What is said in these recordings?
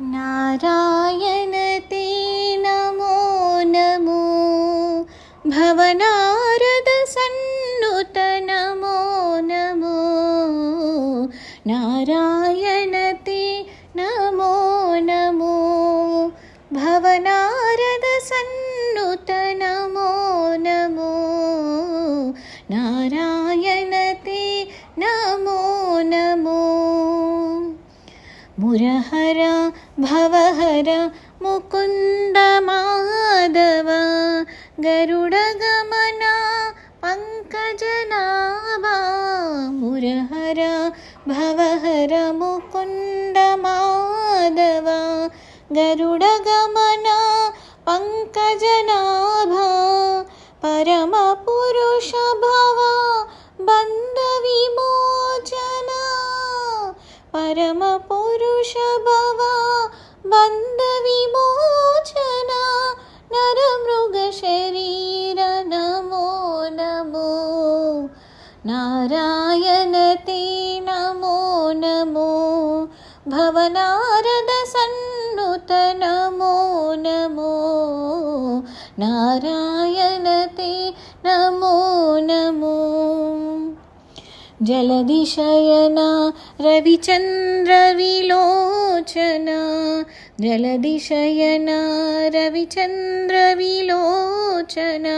नारायण ते नमो नमो। भवनारद सन्नुत नमो नमो। नारायण ते नमो नमो। भवनारद मुरहर भवहर मुकुन्द माधव गरुडगमना पङ्कजनाभा मुरहर भवहर मुकुन्द माधव गरुडगमना पङ्कजनाभा परमपुरुष भव बन्धविमोचना परमपुरुष भव बन्धविमोचना नरमृगशरीर नमो नमो नारायण ते नमो नमो भवनारद सन्नुत नमो नमो नारायण ते नमो नमो जलदिशयना रविचन्द्रविलोचना जलदिशयना रविचन्द्रविलोचना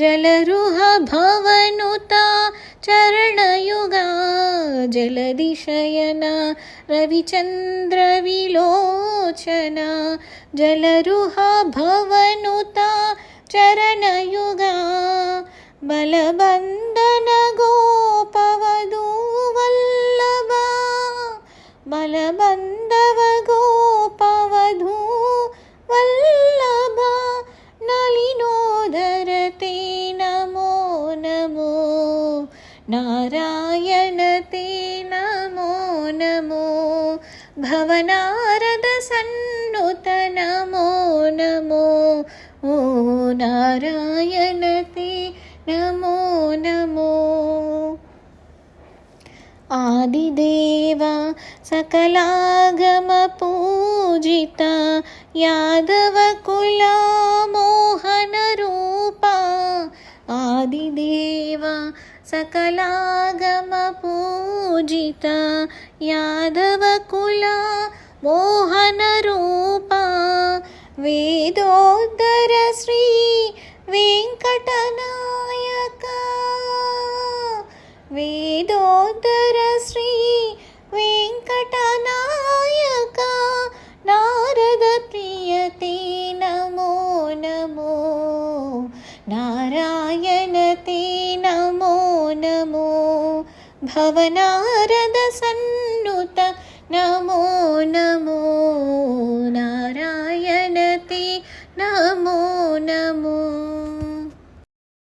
जलरुह भवनुता चरणयुगा जलदिशयना रविचन्द्रविलोचना जलरुह भवनुता चरणयुगा बलबन्दन नारायण ते नमो नमो। भवनारद सन्नुत नमो नमो। ओ नारायण ते नमो नमो। आदिदेवा सकलागमपूजिता यादवकुला मोहनरूपा आदिदेवा सकलागमपूजिता यादवकुला मोहनरूपा वेदोत्तर श्री वेङ्कटनायका वेदोत्तर श्री वेङ्कटनायका भवनारदसन्नुत नमो नमो न